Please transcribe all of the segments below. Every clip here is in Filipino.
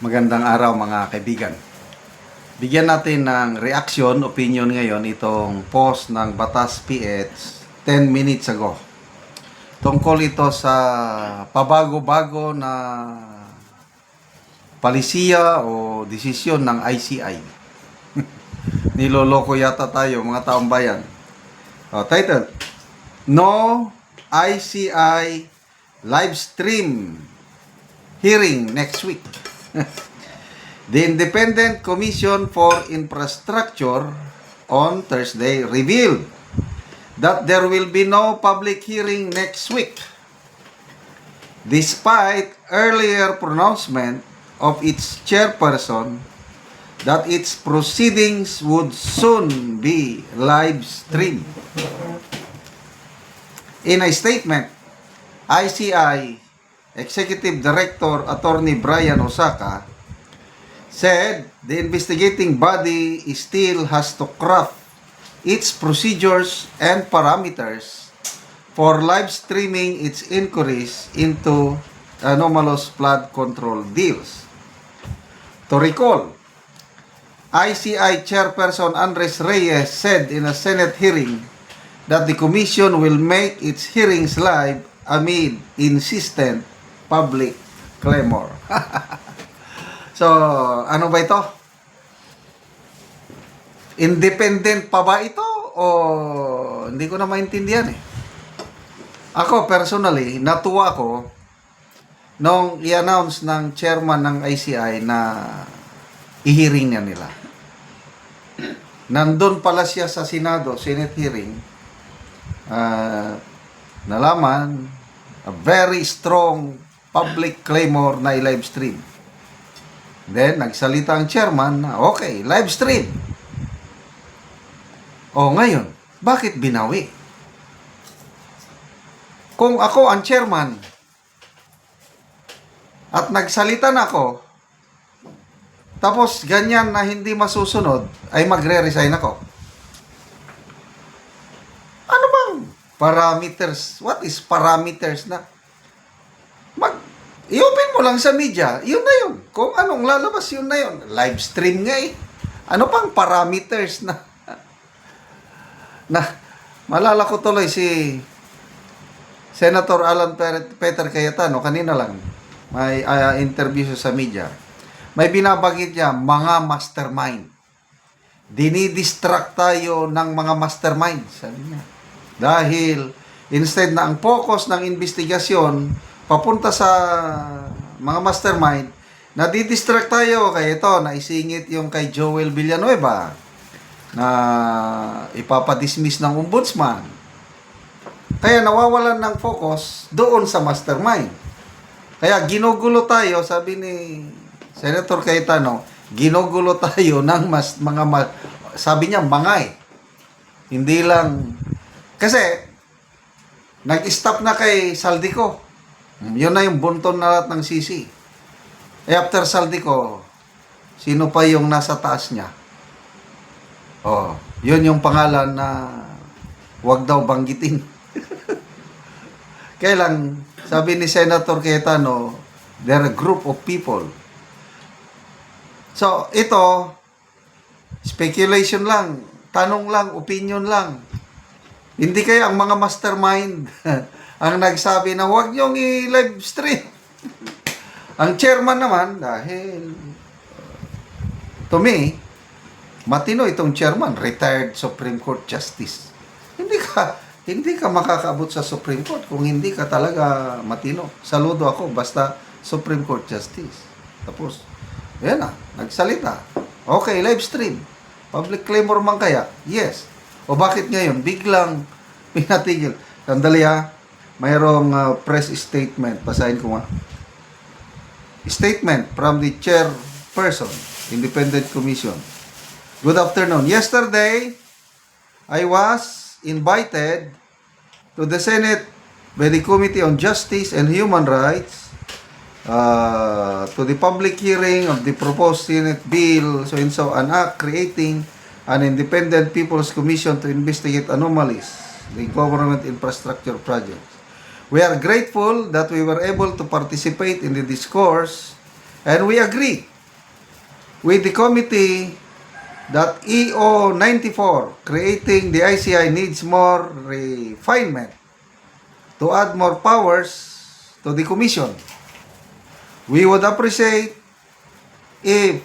Magandang araw mga kaibigan. Bigyan natin ng reaction, opinion ngayon itong post ng Batas PH 10 minutes ago. Tungkol ito sa pabago-bago na palisiya o desisyon ng ICI. Niloloko yata tayo mga taong bayan. Oh, title, No ICI live stream hearing next week. The Independent Commission for Infrastructure on Thursday revealed that there will be no public hearing next week despite earlier pronouncement of its chairperson that its proceedings would soon be live streamed. In a statement, ICI Executive Director Attorney Brian Osaka said the investigating body still has to craft its procedures and parameters for live streaming its inquiries into anomalous flood control deals. To recall, ICI Chairperson Andres Reyes said in a Senate hearing that the Commission will make its hearings live amid insistent public clamor. so, ano ba ito? Independent pa ba ito? O hindi ko na maintindihan eh. Ako personally, natuwa ko nung i-announce ng chairman ng ICI na ihiring niya nila. Nandun pala siya sa Senado, Senate hearing, ah, nalaman, a very strong public clamor na i-live stream. Then, nagsalita ang chairman na, okay, live stream. O ngayon, bakit binawi? Kung ako ang chairman at nagsalita na ako, tapos ganyan na hindi masusunod, ay magre-resign ako. Ano bang parameters? What is parameters na? Mag, i-open mo lang sa media, yun na yun. Kung anong lalabas, yun na yun. Live stream nga eh. Ano pang parameters na? na, malala ko tuloy si Senator Alan Peter Cayetano, kanina lang, may ah, interview sa media. May binabagit niya, mga mastermind. Dinidistract tayo ng mga mastermind, sabi niya. Dahil instead na ang focus ng investigasyon papunta sa mga mastermind, nadidistract tayo kay ito, naisingit yung kay Joel Villanueva na ipapadismiss ng ombudsman. Kaya nawawalan ng focus doon sa mastermind. Kaya ginugulo tayo, sabi ni Senator Cayetano, ginugulo tayo ng mas, mga, ma- sabi niya, eh. Hindi lang, kasi, nag-stop na kay Saldico. Yun na yung bunton na lahat ng sisi. Eh, after Saldico, sino pa yung nasa taas niya? Oh, yun yung pangalan na wag daw banggitin. Kaya sabi ni Senator Cayetano, they're a group of people. So, ito, speculation lang, tanong lang, opinion lang. Hindi kaya ang mga mastermind ang nagsabi na huwag niyong i-live stream. ang chairman naman, dahil to me, matino itong chairman, retired Supreme Court Justice. Hindi ka hindi ka makakaabot sa Supreme Court kung hindi ka talaga matino. Saludo ako basta Supreme Court Justice. Tapos, yan na, nagsalita. Okay, live stream. Public clamor man kaya? Yes. O bakit ngayon? Biglang pinatigil. Sandali ha. Mayroong uh, press statement. Basahin ko nga. Statement from the chairperson, Independent Commission. Good afternoon. Yesterday, I was invited to the Senate by the Committee on Justice and Human Rights uh, to the public hearing of the proposed Senate bill so and so an act creating an independent People's Commission to investigate anomalies in government infrastructure projects. We are grateful that we were able to participate in the discourse and we agree with the committee that EO 94 creating the ICI needs more refinement to add more powers to the commission. We would appreciate if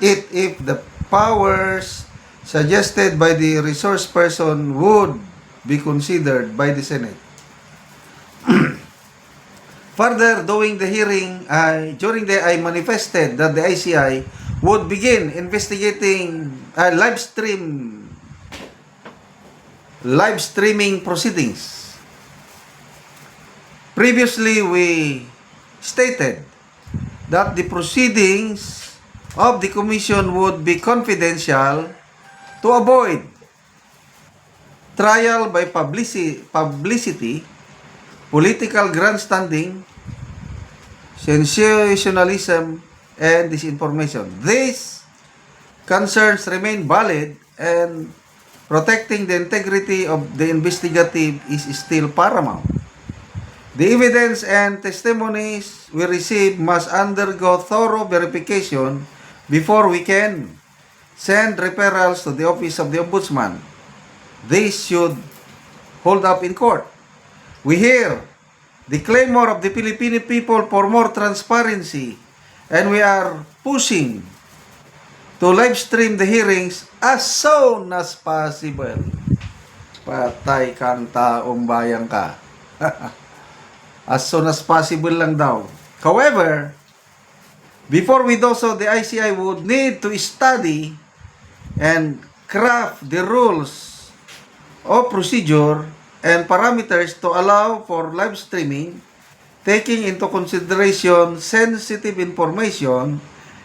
it if the powers suggested by the resource person would be considered by the Senate. Further, during the hearing, I during the I manifested that the ICI would begin investigating uh, live stream live streaming proceedings. Previously, we stated that the proceedings of the commission would be confidential to avoid trial by publicity, publicity political grandstanding, sensationalism, and disinformation. These concerns remain valid and protecting the integrity of the investigative is still paramount. The evidence and testimonies we receive must undergo thorough verification before we can send referrals to the Office of the Ombudsman. This should hold up in court. We hear the clamor of the Filipino people for more transparency and we are pushing to live stream the hearings as soon as possible. Patay kang taong bayan ka. as soon as possible lang daw. However, before we do so, the ICI would need to study and craft the rules of procedure and parameters to allow for live streaming, taking into consideration sensitive information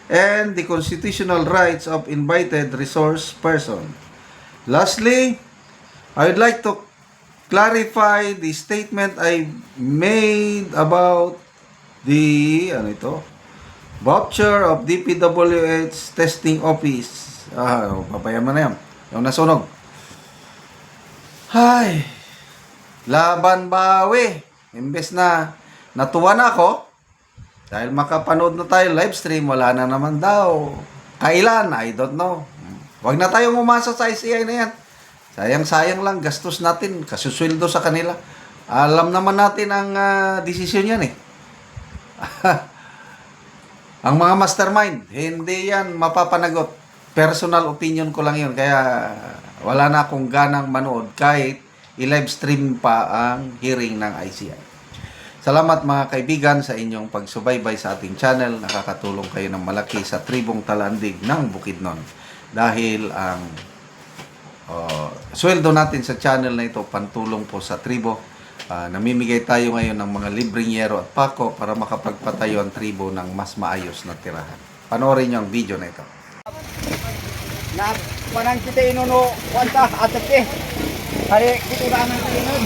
and the constitutional rights of invited resource person. Lastly, I would like to clarify the statement I made about the ano ito voucher of DPWH testing office. Ah, papayaman na yan. Yung nasunog. Ay, laban bawi. Imbes na natuwa na ako, dahil makapanood na tayo live stream, wala na naman daw. Kailan? I don't know. Huwag na tayong umasa sa ICI na yan. Sayang-sayang lang, gastos natin, kasusweldo sa kanila. Alam naman natin ang ah, desisyon yan eh. ang mga mastermind, hindi yan mapapanagot. Personal opinion ko lang yun. Kaya wala na akong ganang manood kahit i-live stream pa ang hearing ng ICI. Salamat mga kaibigan sa inyong pagsubaybay sa ating channel. Nakakatulong kayo ng malaki sa tribong talandig ng Bukidnon. Dahil ang uh, sweldo natin sa channel na ito, pantulong po sa tribo. Ah, namimigay tayo ngayon ng mga libreng yero at pako para makapagpatayo ang tribo ng mas maayos na tirahan. Panoorin niyo ang video na ito. na manang kita inuno kwanta atat eh hari kita na nang inon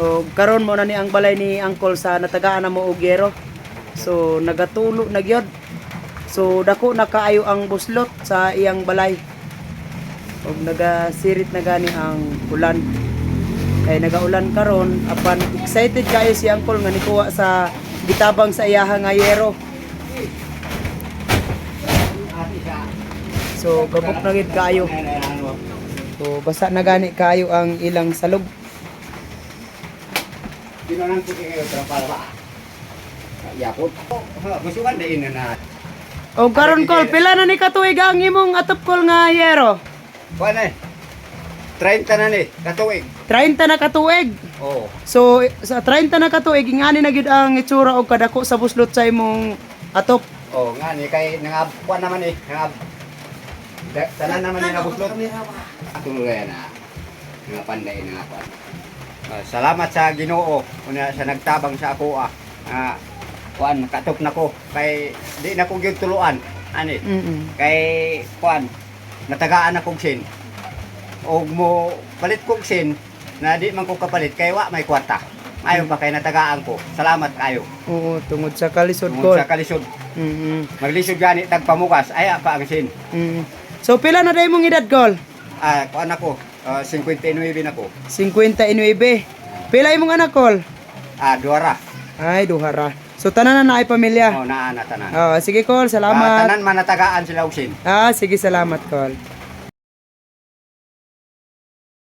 So, karon mo na ni ang balay ni Uncle sa natagaan na mo og yero. So, nagatulo na gyud. So, dako na kaayo ang buslot sa iyang balay. Og nagasirit na gani ang ulan. Kay nagaulan karon, apan excited kayo si Uncle nga nikuha sa gitabang sa iyaha nga yero. So, gabok na gid kayo. So, basa na gani kayo ang ilang salog. Pinonang ko kayo para yapot. Musukan din na O karon kol, pila na ni katuig ang imong atop kol nga yero? kuan eh. 30 na ni katuig. 30 na katuig. oh So sa 30 na katuig ingani na gid ang itsura og kadako sa buslot sa imong atop. oh nga ni kay nangab kuan naman eh nangab. Tanan naman ni nabuslot tuluyan na nga panday na kuan. Ah, salamat sa Ginoo. Una sa nagtabang sa ako ah. Ah kuan katok na ko kay di na ko gyud tuluan ani Mm. kay kuan natagaan akong sin og mo palit kog sin na di man ko kapalit kay wa may kwarta ayo pa kay natagaan ko salamat kayo Oo, tungod sa kalisod tungod kol. sa kalisod Mm. maglisod gani tagpamukas ay pa ang sin Mm. So pila na day mong edad kol? Ah, kuan ako. Uh, 59 na ko. 59. Pila imong anak kol? Ah, duara. Ay, duhara. So tanan na naay pamilya. Oh, naa na tanan. Oh, sige Ah, salamat. tanan man natagaan sila usin. Ah, sige salamat kol.